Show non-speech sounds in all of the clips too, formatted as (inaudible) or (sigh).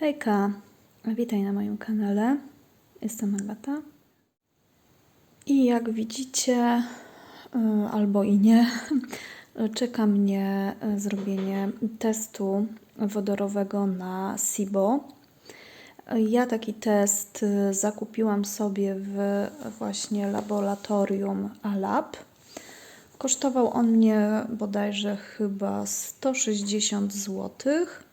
Hejka, witaj na moim kanale. Jestem Agata. I jak widzicie, y, albo i nie, (laughs) czeka mnie y, zrobienie testu wodorowego na SIBO. Ja taki test y, zakupiłam sobie w właśnie laboratorium Alab. Kosztował on mnie bodajże chyba 160 złotych.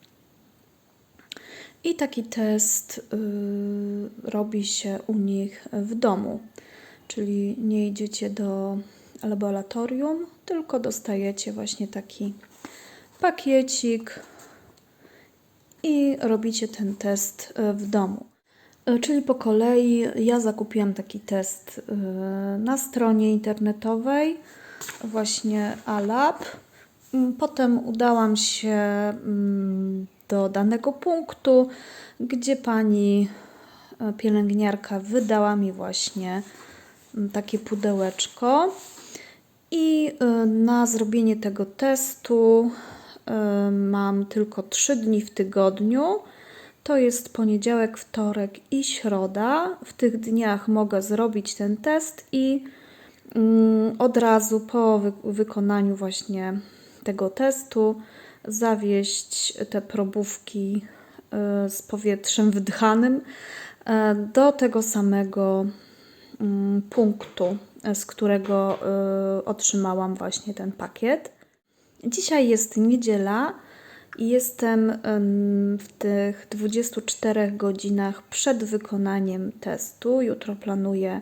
I taki test y, robi się u nich w domu, czyli nie idziecie do laboratorium, tylko dostajecie właśnie taki pakiecik i robicie ten test y, w domu. Y, Czyli po kolei ja zakupiłam taki test y, na stronie internetowej, właśnie Alab. Mm, Potem udałam się mm, do danego punktu, gdzie pani e, pielęgniarka wydała mi właśnie takie pudełeczko. I e, na zrobienie tego testu e, mam tylko 3 dni w tygodniu. To jest poniedziałek, wtorek i środa. W tych dniach mogę zrobić ten test i mm, od razu po wy wykonaniu właśnie tego testu zawieść te probówki y, z powietrzem wdchanym y, do tego samego mm, punktu, y, z którego otrzymałam właśnie ten pakiet. Dzisiaj jest niedziela i jestem w tych 24 godzinach przed wykonaniem testu. Jutro planuję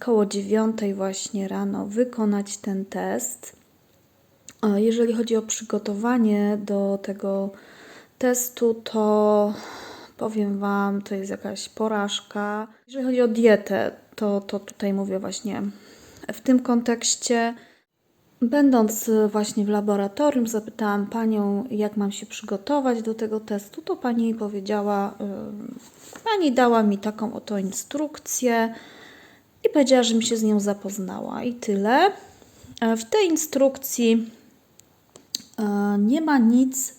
koło 9 właśnie rano wykonać ten test. Jeżeli chodzi o przygotowanie do tego testu, to powiem Wam, to jest jakaś porażka. Jeżeli chodzi o dietę, to, to tutaj mówię właśnie w tym kontekście. Będąc właśnie w laboratorium, zapytałam panią, jak mam się przygotować do tego testu. To pani powiedziała, y, pani dała mi taką oto instrukcję i powiedziała, żebym się z nią zapoznała. I tyle. W tej instrukcji nie ma nic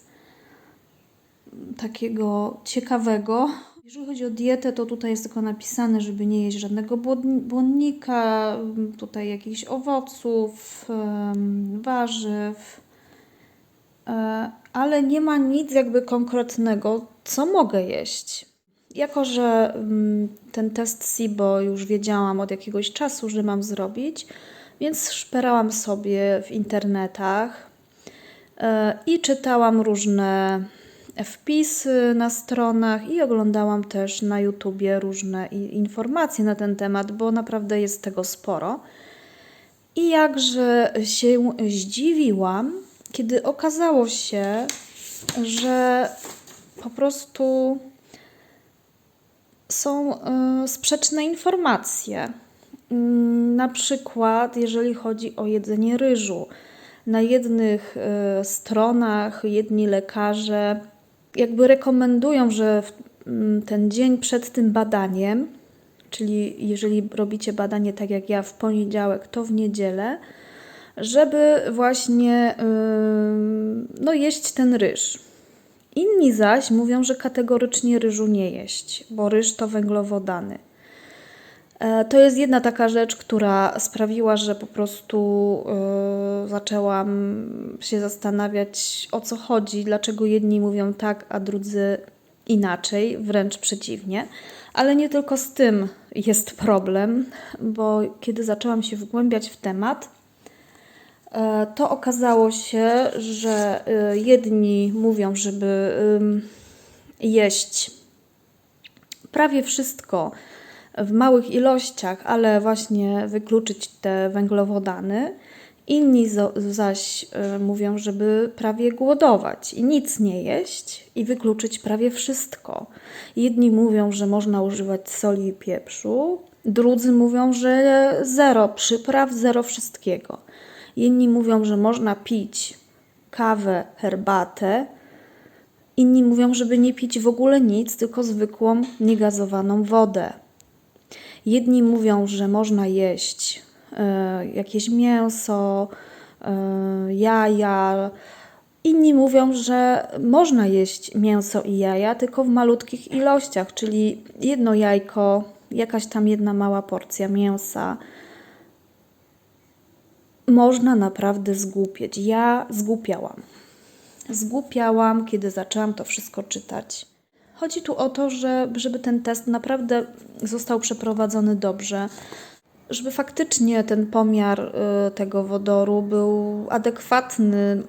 takiego ciekawego. Jeżeli chodzi o dietę, to tutaj jest tylko napisane, żeby nie jeść żadnego błonnika, tutaj jakichś owoców, warzyw, E, ale nie ma nic jakby konkretnego, co mogę jeść. Jako, że ten test SIBO już wiedziałam od jakiegoś czasu, że mam zrobić, więc szperałam sobie w internetach e, i czytałam różne wpisy na stronach i oglądałam też na YouTubie różne informacje na ten temat, bo naprawdę jest tego sporo. I jakże się zdziwiłam, kiedy okazało się, że po prostu są y, sprzeczne informacje. Mm, Na przykład, jeżeli chodzi o jedzenie ryżu. Na jednych y, stronach jedni lekarze jakby rekomendują, że mm, ten dzień przed tym badaniem, czyli jeżeli robicie badanie tak jak ja w poniedziałek, to w niedzielę, żeby właśnie ym, no, jeść ten ryż. Inni zaś mówią, że kategorycznie ryżu nie jeść, bo ryż to węglowodany. E, To jest jedna taka rzecz, która sprawiła, że po prostu y, zaczęłam się zastanawiać o co chodzi, dlaczego jedni mówią tak, a drudzy inaczej, wręcz przeciwnie. Ale nie tylko z tym jest problem, bo kiedy zaczęłam się wgłębiać w temat, e, to okazało się, że jedni mówią, żeby jeść prawie wszystko w małych ilościach, ale właśnie wykluczyć te węglowodany. Inni zaś y, mówią, żeby prawie głodować i nic nie jeść i wykluczyć prawie wszystko. Jedni mówią, że można używać soli i pieprzu, drudzy mówią, że zero przypraw, zero wszystkiego. Inni mówią, że można pić kawę, herbatę, Inni mówią, żeby nie pić w ogóle nic, tylko zwykłą, niegazowaną wodę. Jedni mówią, że można jeść e, jakieś mięso, e, jaja, Inni mówią, że można jeść mięso i jaja, tylko w malutkich ilościach, czyli jedno jajko, jakaś tam jedna mała porcja mięsa. Można naprawdę zgłupieć. Ja zgłupiałam. Zgłupiałam, kiedy zaczęłam to wszystko czytać. Chodzi tu o to, że, żeby ten test naprawdę został przeprowadzony dobrze, żeby faktycznie ten pomiar y, tego wodoru był adekwatny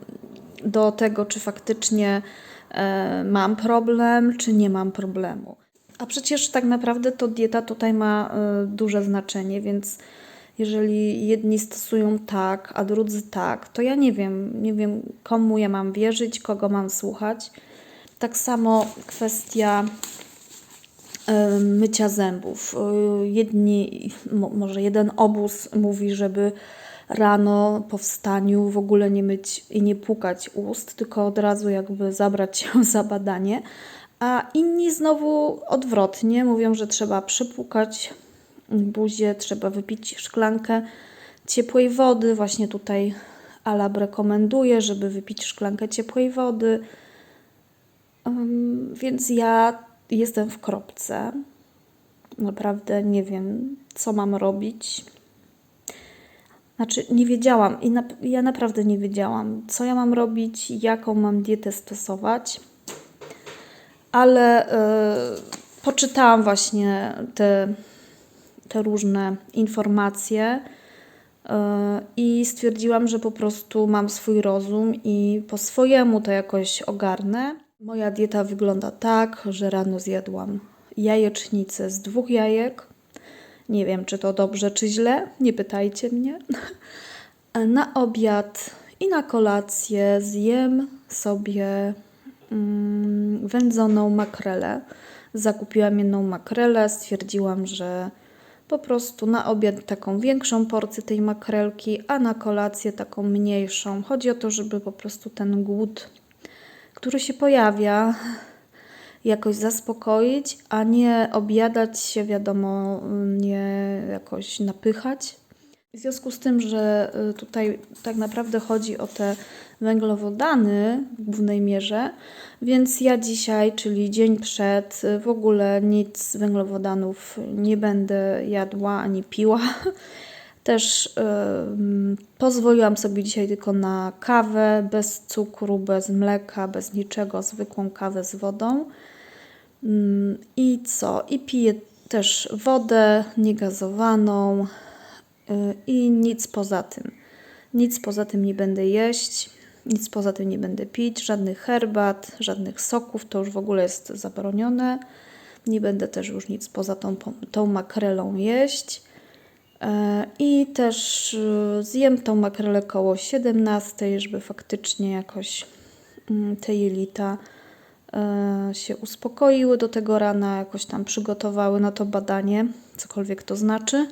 do tego, czy faktycznie e, mam problem, czy nie mam problemu. A przecież tak naprawdę to dieta tutaj ma e, duże znaczenie, więc jeżeli jedni stosują tak, a drudzy tak, to ja nie wiem, nie wiem komu ja mam wierzyć, kogo mam słuchać. Tak samo kwestia mycia zębów. E, Jedni, mo- może jeden obóz mówi, żeby rano po wstaniu w ogóle nie myć i nie płukać ust, tylko od razu jakby zabrać się (laughs) za badanie. A inni znowu odwrotnie mówią, że trzeba przypłukać buzię, trzeba wypić szklankę ciepłej wody. Właśnie tutaj Alab rekomenduje, żeby wypić szklankę ciepłej wody. Ym, Więc ja jestem w kropce. Naprawdę nie wiem, co mam robić. Znaczy, nie wiedziałam i na, ja naprawdę nie wiedziałam, co ja mam robić, jaką mam dietę stosować, ale y, poczytałam właśnie te, te różne informacje y, i stwierdziłam, że po prostu mam swój rozum i po swojemu to jakoś ogarnę. Moja dieta wygląda tak, że rano zjadłam jajecznicę z dwóch jajek. Nie wiem, czy to dobrze, czy źle, nie pytajcie mnie. (laughs) Na obiad i na kolację zjem sobie mm, wędzoną makrelę. Zakupiłam jedną makrelę, stwierdziłam, że po prostu na obiad taką większą porcję tej makrelki, a na kolację taką mniejszą. Chodzi o to, żeby po prostu ten głód, który się pojawia, jakoś zaspokoić, a nie objadać się, wiadomo, nie jakoś napychać. W związku z tym, że y, tutaj tak naprawdę chodzi o te węglowodany w głównej mierze, więc ja dzisiaj, czyli dzień przed, y, w ogóle nic węglowodanów nie będę jadła ani piła. (laughs) Też y, mm, pozwoliłam sobie dzisiaj tylko na kawę bez cukru, bez mleka, bez niczego, zwykłą kawę z wodą. Mm, I co? I piję też wodę niegazowaną y, i nic poza tym. Nic poza tym nie będę jeść, nic poza tym nie będę pić, żadnych herbat, żadnych soków, to już w ogóle jest zabronione. Nie będę też już nic poza tą, tą makrelą jeść. E, I też y, zjem tą makrelę koło 17, żeby faktycznie jakoś mm, te jelita e, się uspokoiły do tego rana, jakoś tam przygotowały na to badanie, cokolwiek to znaczy.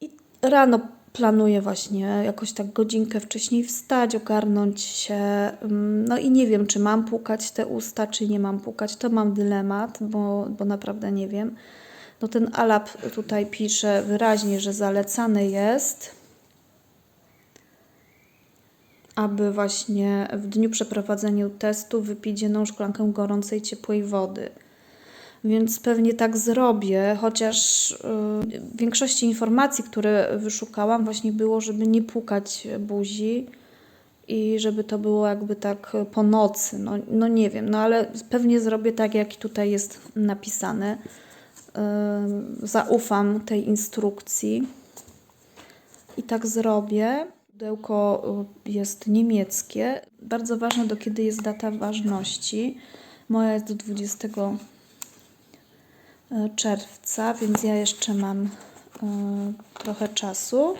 I rano planuję właśnie jakoś tak godzinkę wcześniej wstać, ogarnąć się. mm, No i nie wiem, czy mam płukać te usta, czy nie mam płukać. To mam dylemat, bo, bo naprawdę nie wiem. No ten Alap tutaj pisze wyraźnie, że zalecane jest, aby właśnie w dniu przeprowadzenia testu wypić jedną szklankę gorącej, ciepłej wody. Więc pewnie tak zrobię, chociaż y, w większości informacji, które wyszukałam, właśnie było, żeby nie płukać buzi i żeby to było jakby tak po nocy. No, no nie wiem, no ale pewnie zrobię tak, jak tutaj jest napisane. Zaufam tej instrukcji i tak zrobię. Pudełko y, jest niemieckie. Bardzo ważne, do kiedy jest data ważności. Moja jest do 20 czerwca, więc ja jeszcze mam y, trochę czasu.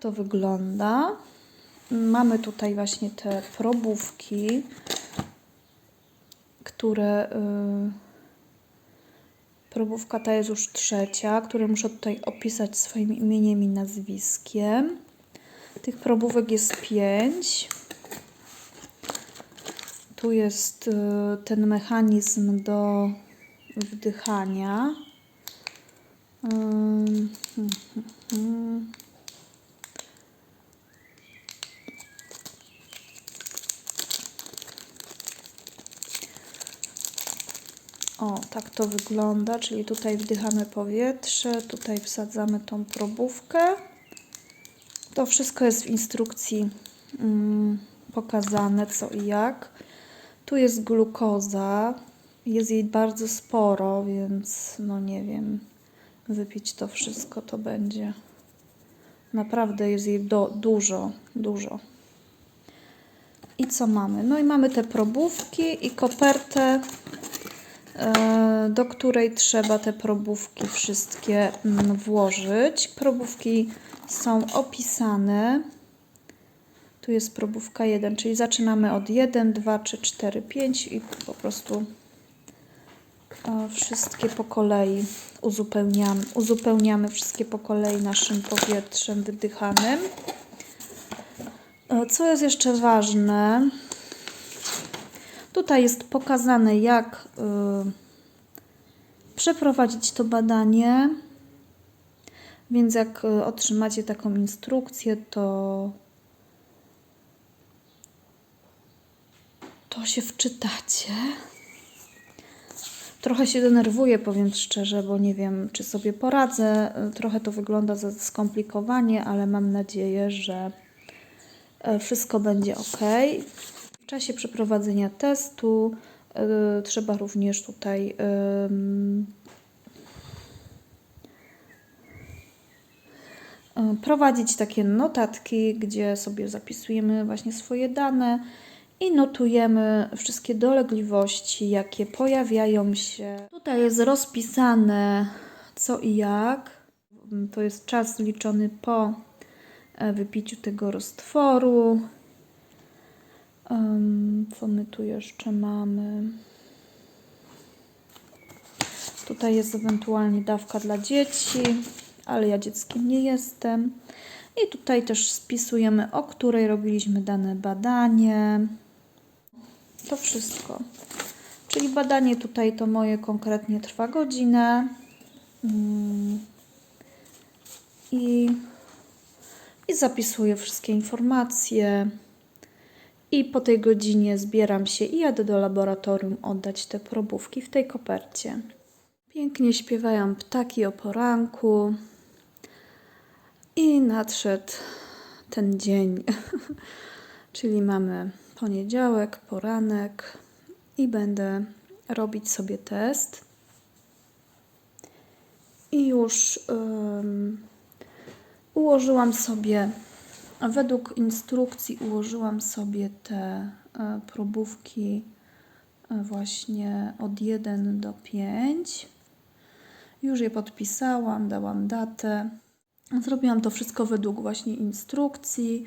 To wygląda? Mamy tutaj właśnie te probówki, które. Probówka ta jest już trzecia, które muszę tutaj opisać swoim imieniem i nazwiskiem. Tych probówek jest pięć. Tu jest y, ten mechanizm do wdychania. Ym, hmm, hmm, hmm. O, tak to wygląda, czyli tutaj wdychamy powietrze, tutaj wsadzamy tą probówkę. To wszystko jest w instrukcji mm, pokazane co i jak. Tu jest glukoza, jest jej bardzo sporo, więc no nie wiem, wypić to wszystko to będzie. Naprawdę jest jej do, dużo, dużo. I co mamy? No i mamy te probówki i kopertę, do której trzeba te probówki wszystkie mm, włożyć. Probówki są opisane. Tu jest probówka 1, czyli zaczynamy od 1, 2, 3, 4, 5 i po prostu e, wszystkie po kolei uzupełniamy. Uzupełniamy wszystkie po kolei naszym powietrzem wydychanym. E, Co jest jeszcze ważne? Tutaj jest pokazane, jak y, przeprowadzić to badanie. Więc jak y, otrzymacie taką instrukcję, to to się wczytacie. Trochę się denerwuję, powiem szczerze, bo nie wiem, czy sobie poradzę. Trochę to wygląda za skomplikowanie, ale mam nadzieję, że e, wszystko będzie ok. W czasie przeprowadzenia testu y, trzeba również tutaj y, prowadzić takie notatki, gdzie sobie zapisujemy właśnie swoje dane i notujemy wszystkie dolegliwości, jakie pojawiają się. Tutaj jest rozpisane co i jak. To jest czas liczony po e, wypiciu tego roztworu. Em, Co my tu jeszcze mamy? Tutaj jest ewentualnie dawka dla dzieci, ale ja dzieckiem nie jestem. I tutaj też spisujemy, o której robiliśmy dane badanie. To wszystko. Czyli badanie tutaj to moje konkretnie trwa godzinę. Mm. I, I zapisuję wszystkie informacje. I po tej godzinie zbieram się i jadę do laboratorium oddać te probówki w tej kopercie. Pięknie śpiewają ptaki o poranku. I nadszedł ten dzień, (laughs) czyli mamy poniedziałek, poranek i będę robić sobie test. I już um, ułożyłam sobie, według instrukcji ułożyłam sobie te e, probówki e, właśnie od 1 do 5. Już je podpisałam, dałam datę. Zrobiłam to wszystko według właśnie instrukcji.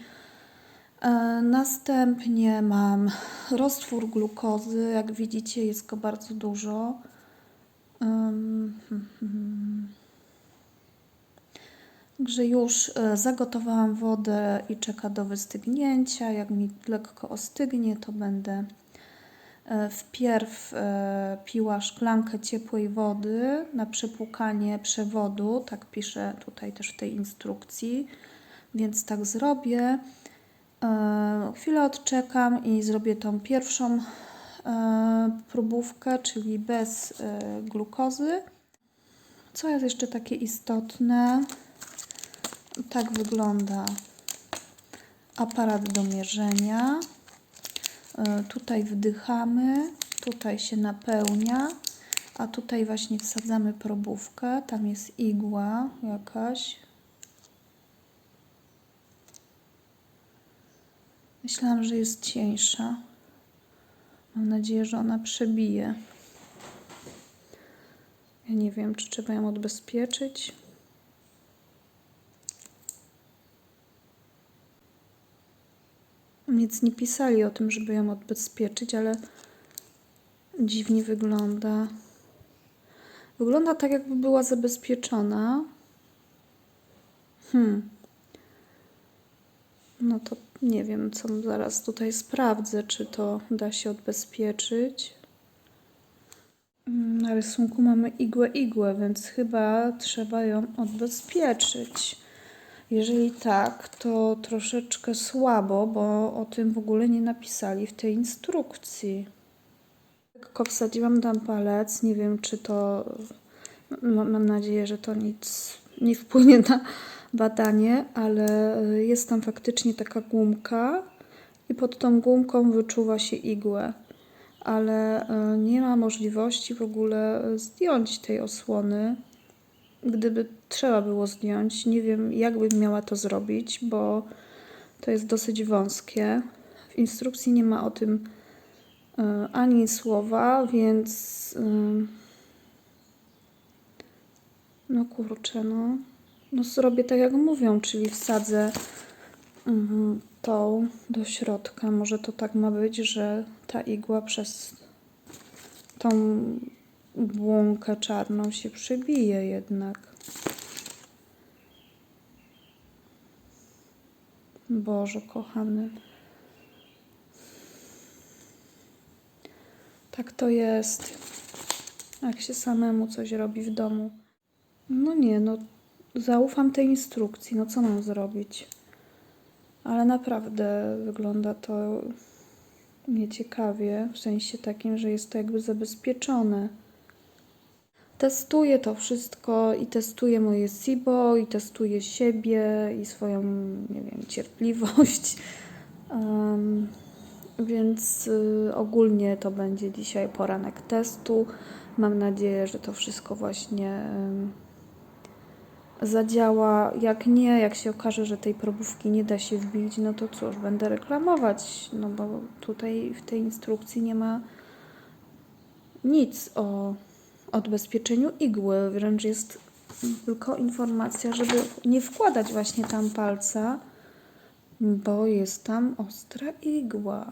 E, Następnie mam roztwór glukozy. Jak widzicie, jest go bardzo dużo. Ym, hmm, hmm. Także już e, zagotowałam wodę i czeka do wystygnięcia. Jak mi lekko ostygnie, to będę e, wpierw e, piła szklankę ciepłej wody na przepłukanie przewodu. Tak piszę tutaj też w tej instrukcji, więc tak zrobię. Chwilę odczekam i zrobię tą pierwszą próbówkę, czyli bez glukozy. Co jest jeszcze takie istotne? Tak wygląda aparat do mierzenia. E, Tutaj wdychamy, tutaj się napełnia, a tutaj właśnie wsadzamy probówkę. Tam jest igła jakaś. Myślałam, że jest cieńsza. Mam nadzieję, że ona przebije. Ja nie wiem, czy trzeba ją odbezpieczyć. Nic nie pisali o tym, żeby ją odbezpieczyć, ale dziwnie wygląda. Wygląda tak, jakby była zabezpieczona. Hmm. No to nie wiem, co zaraz tutaj sprawdzę, czy to da się odbezpieczyć. Na rysunku mamy igłę igłę, więc chyba trzeba ją odbezpieczyć. Jeżeli tak, to troszeczkę słabo, bo o tym w ogóle nie napisali w tej instrukcji. szybko wsadziłam tam palec. Nie wiem, czy to. Mam nadzieję, że to nic nie wpłynie na badanie, ale y, jest tam faktycznie taka gumka i pod tą gumką wyczuwa się igłę. Ale y, nie ma możliwości w ogóle zdjąć tej osłony. Gdyby trzeba było zdjąć, nie wiem, jak bym miała to zrobić, bo to jest dosyć wąskie. W instrukcji nie ma o tym y, ani słowa, więc. y, No kurczę, no. No zrobię tak jak mówią, czyli wsadzę mhm, tą do środka. Może to tak ma być, że ta igła przez tą błąkę czarną się przebije jednak. Boże kochany. Tak to jest. Jak się samemu coś robi w domu. No nie, no zaufam tej instrukcji. No co mam zrobić? Ale naprawdę wygląda to nieciekawie, w sensie takim, że jest to jakby zabezpieczone. Testuję to wszystko i testuję moje SIBO, i testuję siebie i swoją, nie wiem, cierpliwość. (laughs) Em, więc y, ogólnie to będzie dzisiaj poranek testu. Mam nadzieję, że to wszystko właśnie em, zadziała. Jak nie, jak się okaże, że tej probówki nie da się wbić, no to cóż, będę reklamować, no bo tutaj w tej instrukcji nie ma nic o odbezpieczeniu igły, wręcz jest tylko informacja, żeby nie wkładać właśnie tam palca, bo jest tam ostra igła.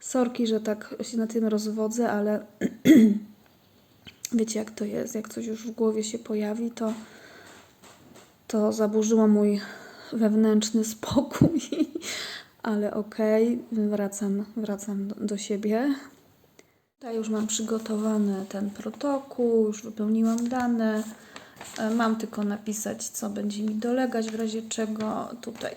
Sorki, że tak się na tym rozwodzę, ale (clears throat) wiecie jak to jest, jak coś już w głowie się pojawi, to to zaburzyło mój wewnętrzny spokój, (laughs) ale okej, wracam, wracam do, do siebie. Tutaj już mam przygotowany ten protokół, już wypełniłam dane. E, Mam tylko napisać, co będzie mi dolegać, w razie czego tutaj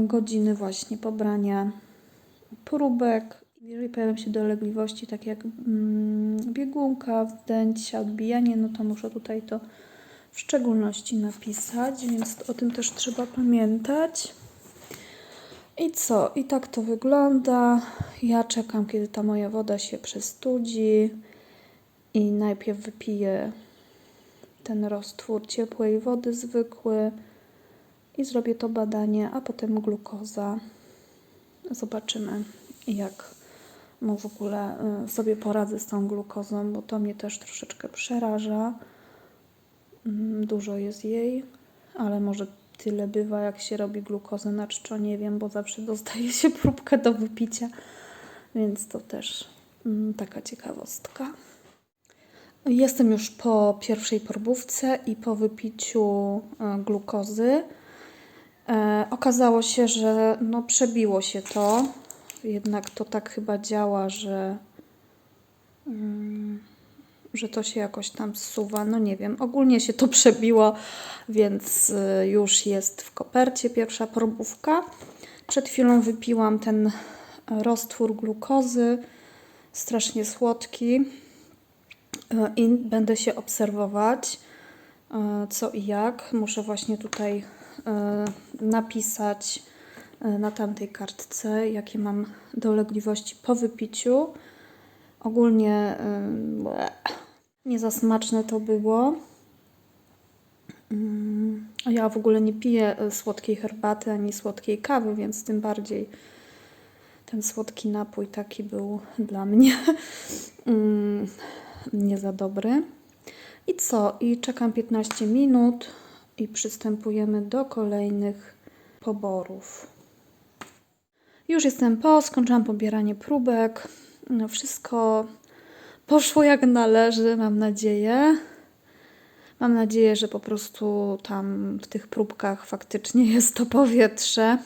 godziny właśnie pobrania próbek. Jeżeli pojawią się dolegliwości, takie jak mm, biegunka, wdęcia, odbijanie, no to muszę tutaj to w szczególności napisać, więc o tym też trzeba pamiętać. I co? I tak to wygląda. Ja czekam, kiedy ta moja woda się przestudzi i najpierw wypiję ten roztwór ciepłej wody zwykły i zrobię to badanie, a potem glukoza. Zobaczymy, jak mu w ogóle y, sobie poradzę z tą glukozą, bo to mnie też troszeczkę przeraża. Mm, Dużo jest jej, ale może tyle bywa, jak się robi glukozę na czczo, nie wiem, bo zawsze dostaje się (laughs) próbkę do wypicia, więc to też mm, taka ciekawostka. Jestem już po pierwszej probówce i po wypiciu e, glukozy. E, okazało się, że no, przebiło się to. Jednak to tak chyba działa, że, mm, że to się jakoś tam zsuwa. No nie wiem, ogólnie się to przebiło, więc y, już jest w kopercie pierwsza probówka. Przed chwilą wypiłam ten roztwór glukozy, strasznie słodki e, i będę się obserwować e, co i jak. Muszę właśnie tutaj napisać na tamtej kartce, jakie mam dolegliwości po wypiciu. Ogólnie e, ble, nie za smaczne to było. Mm, Ja w ogóle nie piję e, słodkiej herbaty ani słodkiej kawy, więc tym bardziej ten słodki napój taki był dla mnie (laughs) mm, nie za dobry. I co? I czekam 15 minut i przystępujemy do kolejnych poborów. Już jestem po, skończyłam pobieranie próbek. No, wszystko poszło jak należy, mam nadzieję. Mam nadzieję, że po prostu tam w tych próbkach faktycznie jest to powietrze.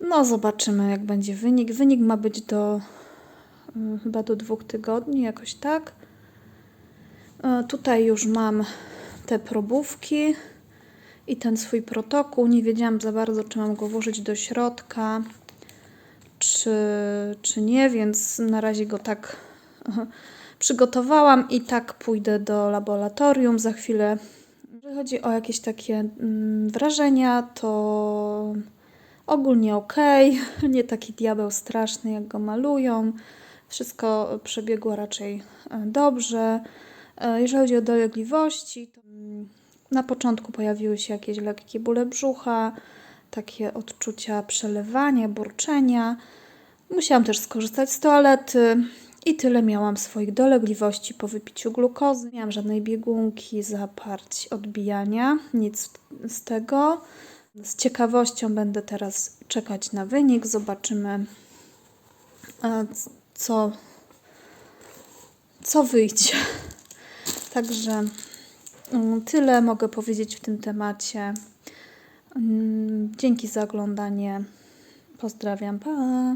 No, zobaczymy, jak będzie wynik. Wynik ma być do y, chyba do dwóch tygodni, jakoś tak. E, Tutaj już mam te probówki i ten swój protokół. Nie wiedziałam za bardzo, czy mam go włożyć do środka, czy, czy nie, więc na razie go tak przygotowałam i tak pójdę do laboratorium za chwilę. Jeżeli chodzi o jakieś takie mm, wrażenia, to ogólnie ok, (laughs) nie taki diabeł straszny, jak go malują. Wszystko przebiegło raczej e, dobrze. E, Jeżeli chodzi o dolegliwości, to mm, na początku pojawiły się jakieś lekkie bóle brzucha, takie odczucia przelewania, burczenia. Musiałam też skorzystać z toalety i tyle miałam swoich dolegliwości po wypiciu glukozy. Nie miałam żadnej biegunki, zaparć, odbijania, nic z tego. Z ciekawością będę teraz czekać na wynik. Zobaczymy, co, co wyjdzie. (laughs) Także mm, tyle mogę powiedzieć w tym temacie. Mm, Dzięki za oglądanie. Pozdrawiam. Pa!